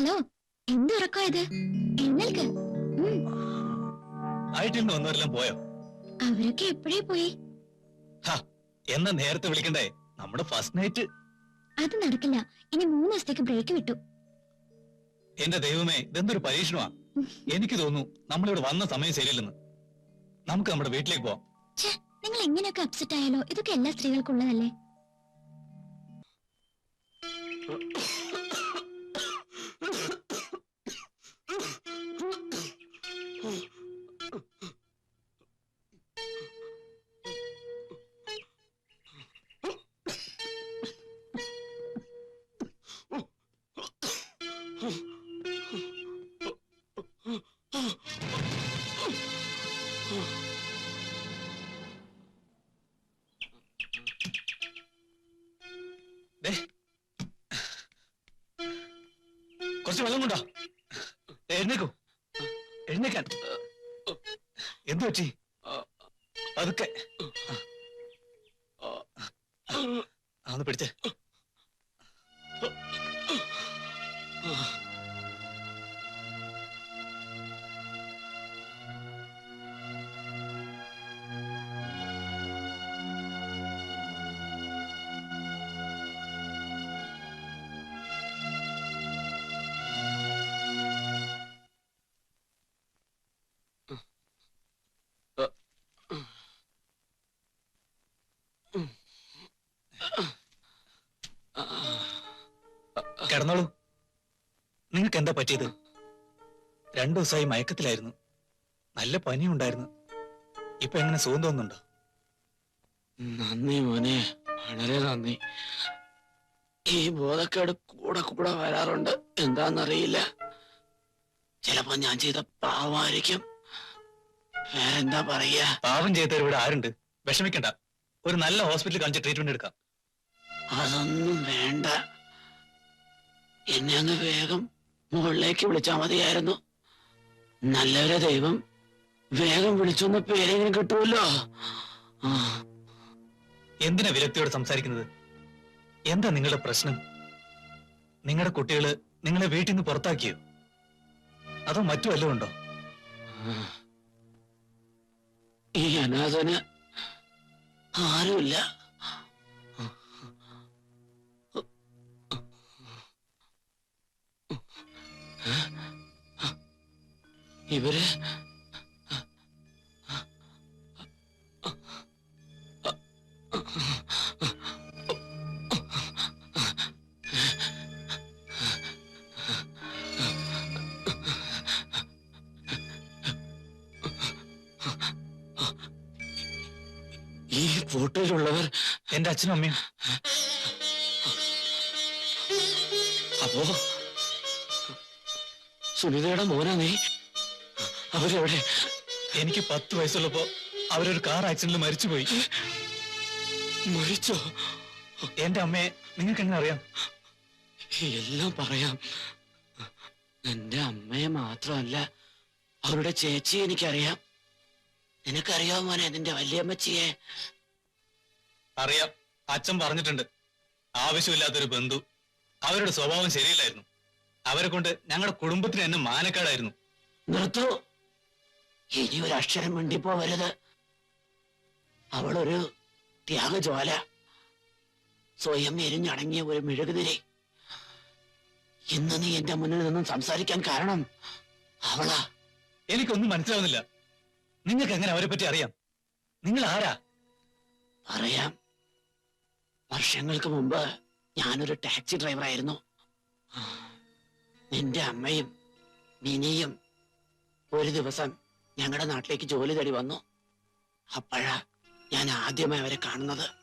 ഉറക്കമായത്? എഴുന്നേൽക്ക്. ഉം, ആയിട്ടിൽ നിന്ന് വന്നവരെല്ലാം പോയോ? അവരൊക്കെ എപ്പോഴേ പോയി? ഹാ എന്നാ നേരത്തെ വിളിക്കണ്ടേ? നമ്മുടെ ഫസ്റ്റ് നൈറ്റ് അത് നടക്കില്ല. ഇനി മൂന്ന് ദിവസത്തേക്ക് ബ്രേക്ക് വിട്ടു. എന്റെ ദൈവമേ ഇതെന്തൊരു പരീക്ഷണമാ? എനിക്ക് തോന്നുന്നു നമ്മളിവിടെ വന്ന സമയം ശരിയില്ലെന്ന്. നമുക്ക് നമ്മുടെ വീട്ടിലേക്ക് പോവാം. ഛേ നിങ്ങൾ എങ്ങനെയൊക്കെ അപ്സെറ്റ് ആയാലോ? ഇതൊക്കെ എല്ലാ സ്ത്രീകൾക്കുള്ളതല്ലേ? കുറച്ച് വെള്ളം കൊണ്ടോ ദേ, എഴുന്നേക്കൂ എഴുന്നേക്കാൻ. എന്തു പറ്റി? അതൊക്കെ. ആ, പിടിച്ചേ. കിടന്നോളൂ. നിങ്ങൾക്ക് എന്താ പറ്റിയത്? രണ്ടു ദിവസമായി മയക്കത്തിലായിരുന്നു. നല്ല പനിയുണ്ടായിരുന്നു. ഇപ്പൊ എങ്ങനെ സുഖം തോന്നുന്നുണ്ടോ? നന്ദി മോനെ. വളരെ നന്ദി. ഈ ബോധക്കേട് കൂടെ കൂടെ വരാറുണ്ട്. എന്താന്നറിയില്ല. ചിലപ്പോ ഞാൻ ചെയ്ത പാവമായിരിക്കും. വേറെന്താ പറയാ പാവം ചെയ്തവർ ഇവിടെ ആരുണ്ട്? വിഷമിക്കണ്ട. ഒരു നല്ല ഹോസ്പിറ്റലിൽ കാണിച്ച് ട്രീറ്റ്മെന്റ് എടുക്കാം. അതൊന്നും വേണ്ട. എന്നെ അങ്ങ് വേഗം മുകളിലേക്ക് വിളിച്ചാ മതിയായിരുന്നു. നല്ലൊരു ദൈവം. വേഗം വിളിച്ചൊന്ന് പേരെങ്കിലും കിട്ടുമല്ലോ. എന്തിനാ വിരക്തിയോട് സംസാരിക്കുന്നത്? എന്താ നിങ്ങളുടെ പ്രശ്നം? നിങ്ങളുടെ കുട്ടികൾ നിങ്ങളെ വീട്ടിൽ നിന്ന് പുറത്താക്കിയോ? അതോ മറ്റു വല്ലതും ഉണ്ടോ? ഈ അനാഥന് ആരുമില്ല. ഇവർ? ഈ ഫോട്ടോയിലുള്ളവർ എന്റെ അച്ഛനും അമ്മയും. അപ്പോ സുനിതയുടെ മോനാ നീ അവരെവിടെ എനിക്ക് പത്ത് വയസ്സുള്ളപ്പോ അവരൊരു കാർ ആക്സിഡന്റിൽ മരിച്ചുപോയി. മരിച്ചോ? എന്റെ അമ്മയെ നിങ്ങൾക്ക് എങ്ങനെ അറിയാം? എല്ലാം പറയാം. എന്റെ അമ്മയെ മാത്രമല്ല അവരുടെ ചേച്ചി എനിക്കറിയാം. നിനക്കറിയാമോ മോനെ നിന്റെ വല്യമ്മച്ചിയെ? അറിയാം. അച്ഛൻ പറഞ്ഞിട്ടുണ്ട്. ആവശ്യമില്ലാത്തൊരു ബന്ധു. അവരുടെ സ്വഭാവം ശരിയില്ലായിരുന്നു. അവരെ കൊണ്ട് ഞങ്ങളുടെ കുടുംബത്തിന് എന്നെ മാനക്കേടായിരുന്നു. നിർത്തൂ. ഇനി ഒരു അക്ഷരം മിണ്ടിപ്പോവരുത് അവളൊരു ത്യാഗജ്വാല. സ്വയം എരിഞ്ഞടങ്ങിയ ഒരു മെഴുകുതിരി. ഇന്ന് നീ എന്റെ മുന്നിൽ നിന്നും സംസാരിക്കാൻ കാരണം അവളാ. എനിക്കൊന്നും മനസ്സിലാവുന്നില്ല. നിങ്ങൾക്ക് എങ്ങനെ അവരെ പറ്റി അറിയാം? നിങ്ങൾ ആരാ അറിയാം വർഷങ്ങൾക്ക് മുമ്പ് ഞാനൊരു ടാക്സി ഡ്രൈവറായിരുന്നു. നിന്റെ അമ്മയും മിനിയും ഒരു ദിവസം ഞങ്ങളുടെ നാട്ടിലേക്ക് ജോലി തേടി വന്നു. അപ്പോഴാ ഞാൻ ആദ്യമായി അവരെ കാണുന്നത്.